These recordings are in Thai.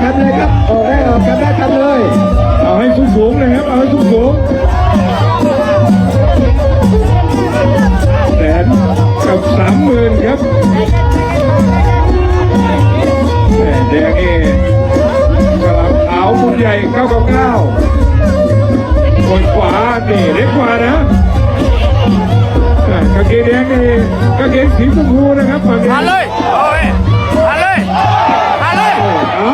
ทำเลยครับออกได้ออกทำได้ทำเลย เอาให้สูงสูงเลยครับ เอาให้สูงสูงแสนกับสามหมื่นครับแดงเอกับเอาคนใหญ่เก้ากับเก้าคนขวานี่เล็กกว่านะกางเกงแดงเอกางเกงสีชมพูนะครับมาเลยมาเลยมาเลยเอา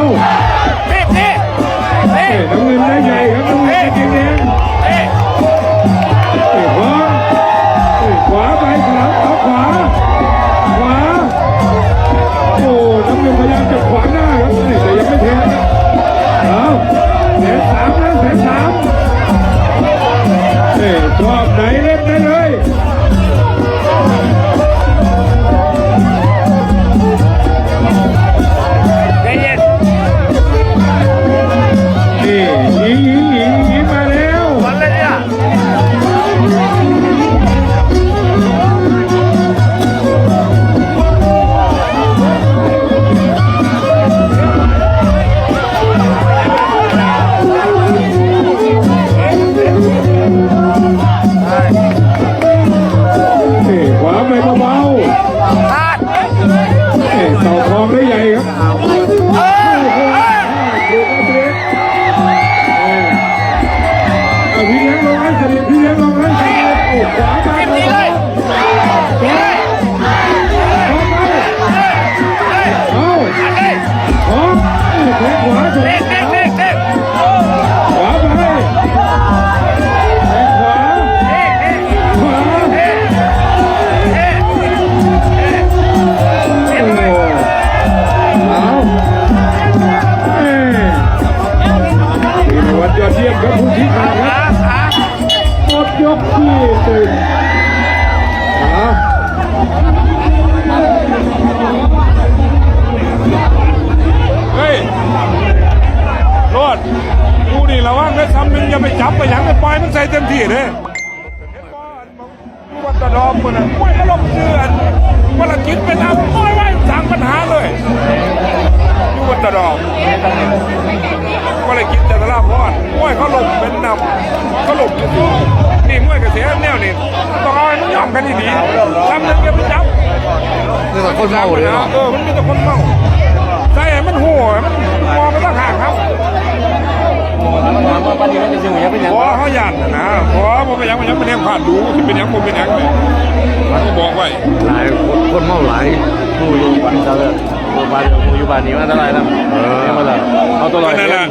เอ้นี่ยน้ นี่ระวังนะซ้ำหนึ่งอย่าไปจับไปหยังไปปล่อยมันใส่เต็มที่เลยเห็นบ่อันบอกวัดตะดอมคนน่ะปล่อยก็ลงเชื่อนวันละกินเป็นอันปล่อยไว้สร้างปัญหาเลยอยู่วัดตะดอมก็เลยกินแต่ตะลาพอดมวยเขาลงเป็นนำเขาลงอยู่ที่นี่มวยกระเสียแนวนี่ต้องเอาให้มันยอมกันดีๆซ้ำหนึ่งอย่าไปจับนี่แต่คนเมาเลยเนาะเออมันมีแต่คนเมา พอเขาหยันนะนะพอผมเป็นหยังเป็นหยังเป็นหยังผ่านดูที่เป็นหยังผมเป็นหยังเลยมันก็บอกไว้หลายคนคนเมาหลายผู้อยู่บ้านเจ้าเลยผู้บ้านอยู่บ้านนี้มาเท่าไร่แล้วเออมาแล้วเอาตัวลอยนั่นแหละ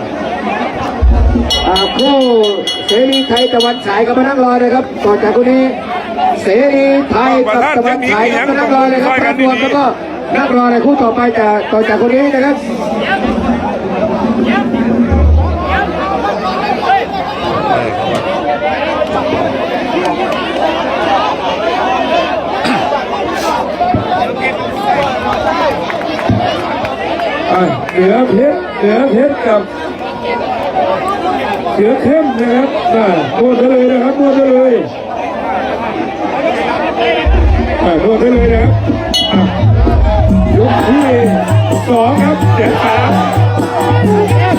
อ่าคู่เสรีไทยตะวันฉายกับมานั่งรอนะครับต่อจากคนนี้ เสรีไทยกับตะวันฉายกับมานั่งรอนะครับประกวดแล้วก็นั่งรอในคู่ต่อไปจากต่อจากคนนี้นะครับ เหนือเพชรเหนือเพชรกับเสือเข้มนะครับอะนวดได้เลยนะครับนวดได้เลยอ่โค่นได้เลยนะครับยกที่สองครับเจ็ดสาม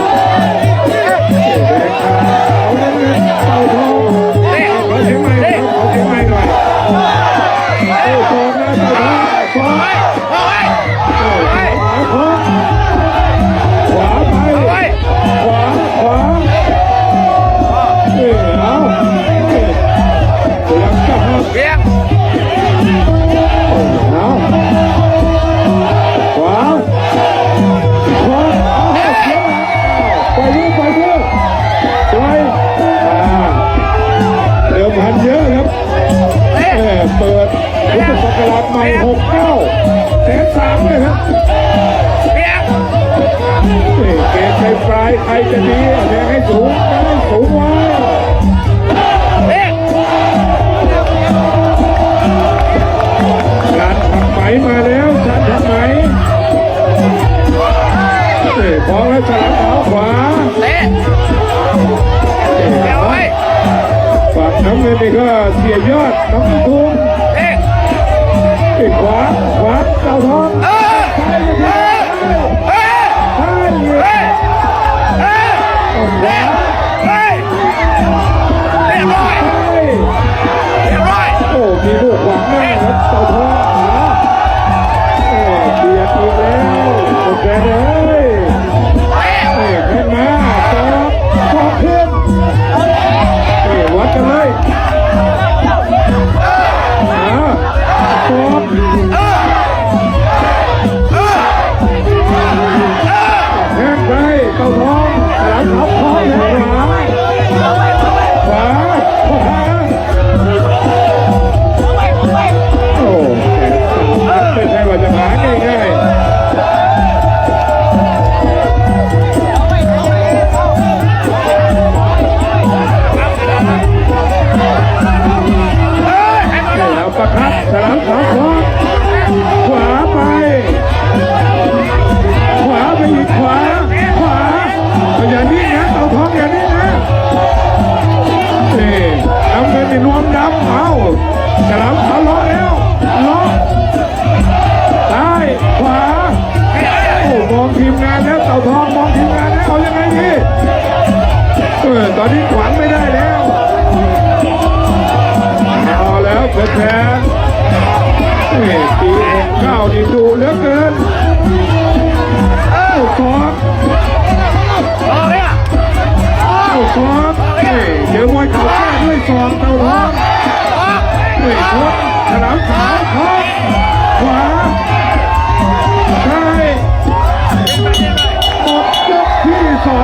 มาแล้วชัดชัดไหมเตะบอลแล้วฉลับขาขวาเตะเอาไว้ฝั่น้ำเงินนี่ก็เสียยอดน้ำตุ้มเตะเตะขวาขวาเต้าทองเออเออเออเออเออเออเรียบร้อยเรียบร้อยโอ้มีลูกหวังมากครับเจ้าทอง Yeah.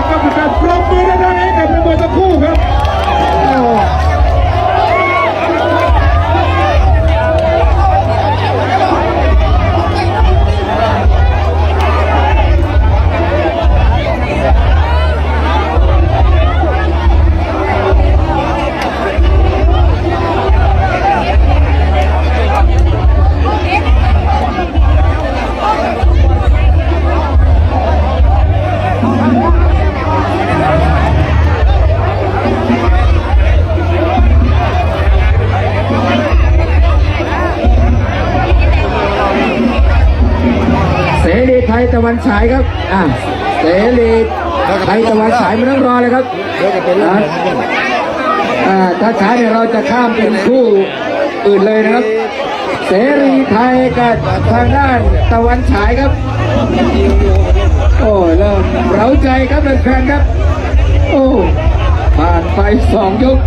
ที่สะวันฉายครับอะเสรีไทยตะวันฉายไม่ต้องรอเลยครับอะอ่าถ้าช้าเนี่ยเราจะข้ามเป็นคู่อื่นเลยนะครับ เสรีไทยกับทางด้านตะวันฉายครับ โอ้เริ่มเร้าใจครับแฟนๆครับ โอ้ผ่านไปสองยก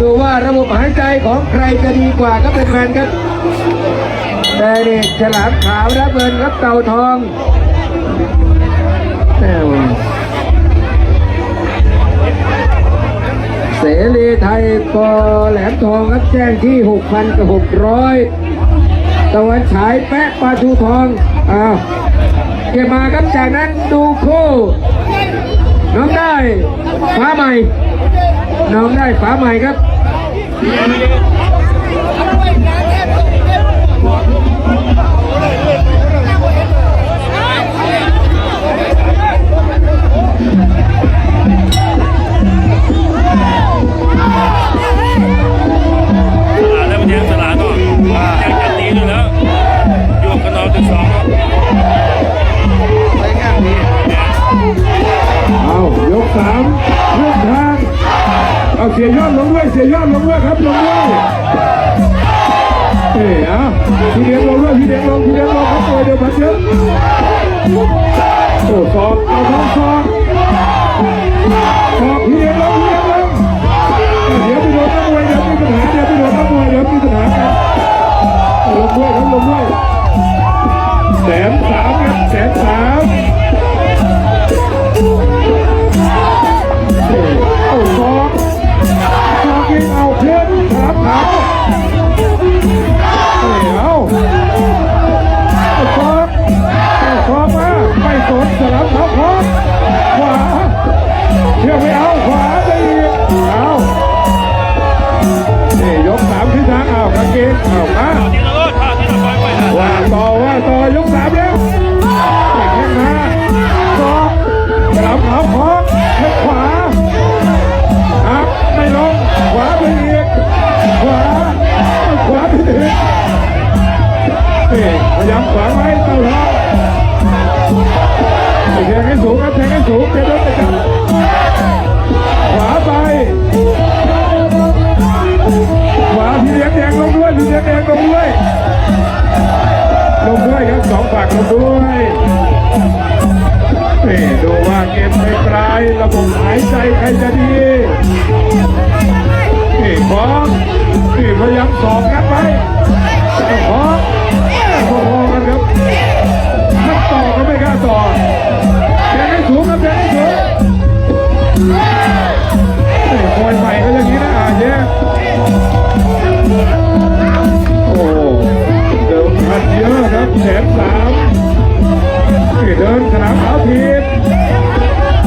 ดูว่าระบบหายใจของใครจะดีกว่าครับแฟนๆครับแต่นี่ฉลามขาวรับเงินครับเต่าทองแน่วะ เสรีไทยปอแหลมทองครับแจ้งที่ 6,000กับ600 ตะวันฉายแปะปลาทูทอง อ้าวเก็บมาครับจากนั้นดูคู่ น้องได้ฟ้าใหม่ น้องได้ฟ้าใหม่ครับ สียยอดลงด้วยเสียยอดลงด้วยครับลงด้วยเอ้ยเอาพี่เลี้ยงลงด้วยพี่เลี้ยงลงพี่เลี้ยงลงครับตัวเดียวพันเยอะโอ้สอบเอาท้องสอบสอบพี่เลี้ยงลงพี่เลี้ยงลงเดี๋ยวไปโดนนักมวยเดี๋ยวมีปัญหาเดี๋ยวไปโดนนักมวยเดี๋ยวมีปัญหากันลงด้วยครับลงด้วยแสนสามครับแสนสามเอาซอก พยายามขวาไว้เต่าทองแทงให้สูงครับแทงให้สูงเดี๋ยวโดนจะจับขวาไปขวาพี่เลี้ยงแดงลงด้วยพี่เลี้ยงแดงลงด้วยลงด้วยครับสองฝั่งลงด้วยนี่ดูว่าเกมไม่ปลายระบบหายใจใครจะดีนี่ของนี่พยายามสอบ แสนสามเดินสนามขาวทีม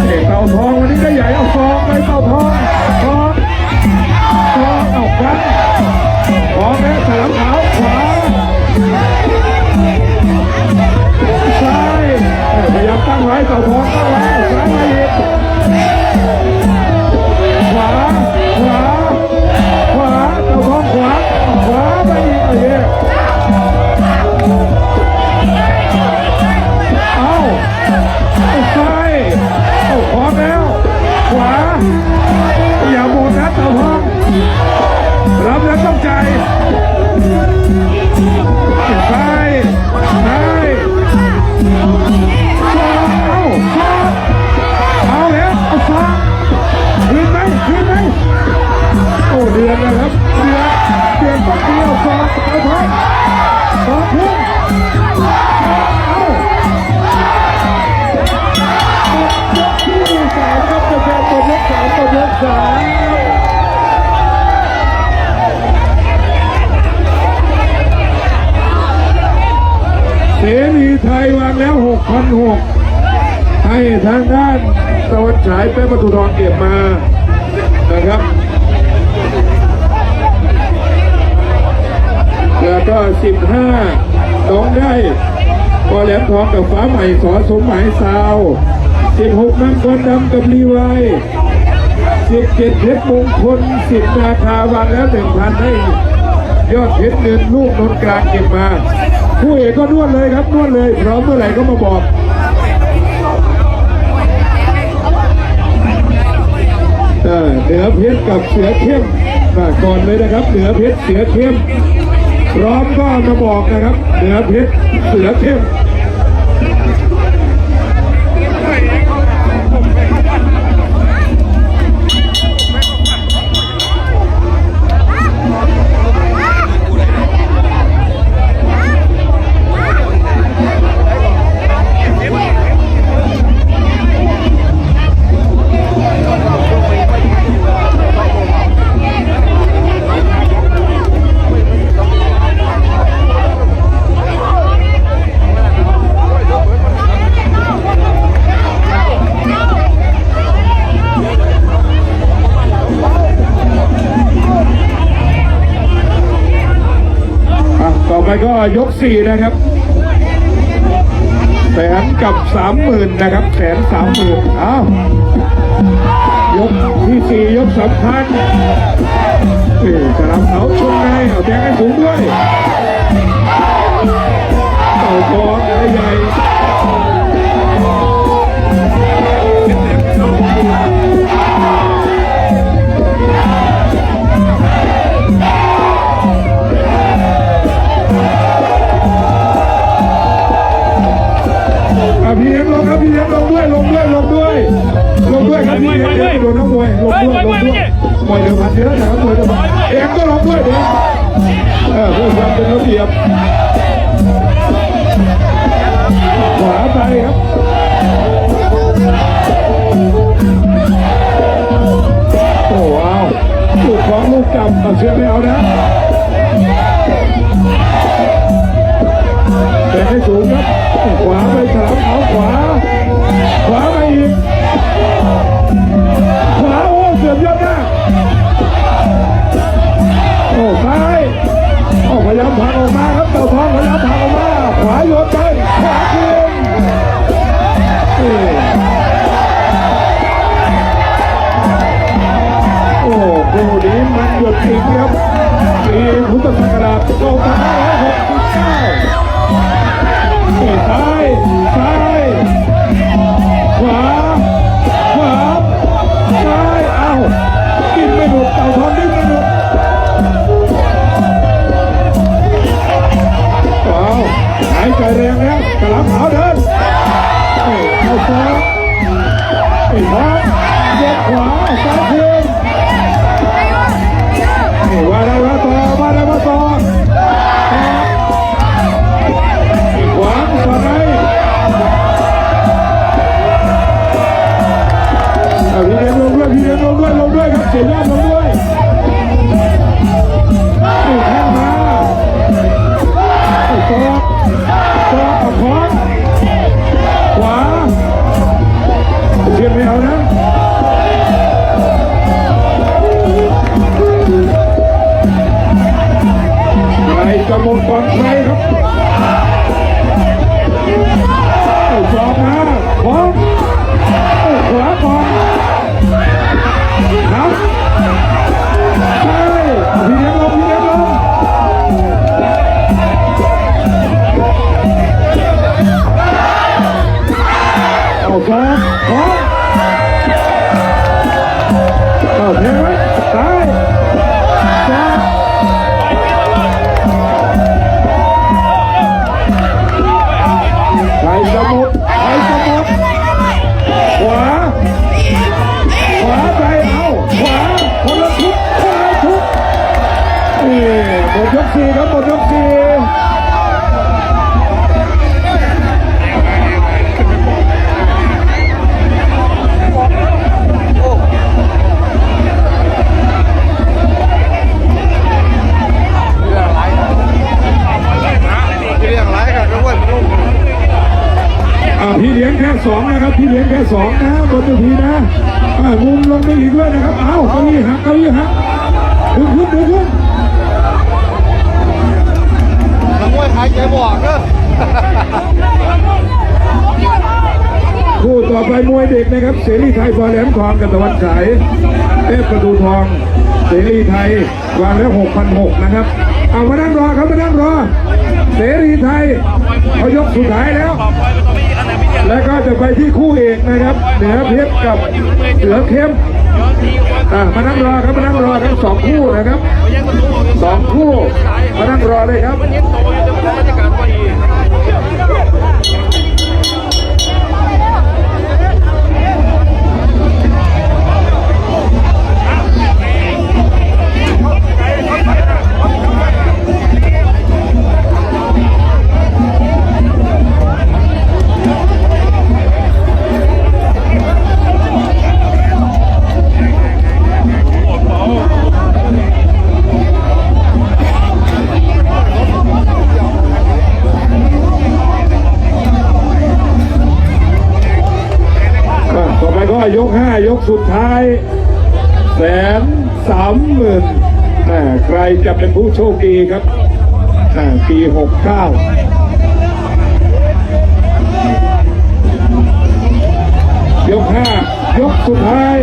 เด็เต่าทองวันนี้ก็ใหญ่เอาฟองไปเต่าทองฟองฟองเอาครับฟองแม่วสนามขาวขวาซ้ายพยายามตั้งไว้เต่าทองตั้งไว้ Tá? ให้ทางด้านตะวันฉายเป็นประตูทองเก็บมานะครับ แล้วก็สิบห้าน้องได้พอแหลมทองกับฟ้าใหม่สอสมหมายซาวสิบหกน้ำคนดำกับรีไวสิบเจ็ดเพชรมงคลสิบนาคาวางแล้วหนึ่งพันให้ยอดเพชรเงินลูกนนกลางเก็บมา ผู้เอกก็นวดเลยครับนวดเลยพร้อมเมื่อไหร่ก็มาบอก เหนือเพชรกับเสือเข้มมาก่อนเลยนะครับ เหนือเพชรเสือเข้มพร้อมก็มาบอกนะครับ เหนือเพชรเสือเข้ม ก็ยกสี่นะครับแสนกับสามหมื่นนะครับแสนสามหมื่นอ้าวยกที่สี่ยกสำคัญเอ้ยกระลำเขาชนไงเอาแดงให้สูงด้วยเต่าคอใหญ่ ด้วยลงด้วยลงด้วยลงด้วยครับพี่เลี้ยงเดี๋ยวโดนน้องมวยลงด้วยลงด้วยมวยเดือดพันเยอะนะครับมวยเดือดพันเอ็มก็ลงด้วยเดี๋ยวเออเพื่อความเป็นระเบียบขวาไปครับโอ้ว้าวลูกของลูกจับเอาเชื่อไม่เอานะแต่ให้สูงครับขวาไปฉลามเขาขวา ขวาไปอีก ขวาโอ้เสือบยอดหน้าโอ้ซ้ายโอ้พยายามพังออกมา ตะวันฉายเทพประตูทอง เสรีไทยวางแล้วหกพันหกนะครับ เอามานั่งรอครับมานั่งรอ เสรีไทยเขายกสุดท้ายแล้ว แล้วก็จะไปที่คู่เอกนะครับเหนือเพชรกับเสือเข้มอะมานั่งรอครับมานั่งรอทั้งสองคู่นะครับสองคู่มานั่งรอเลยครับ แสนสามหมื่นใครจะเป็นผู้โชคดีครับปีหกเก้ายกห้ายกสุดท้าย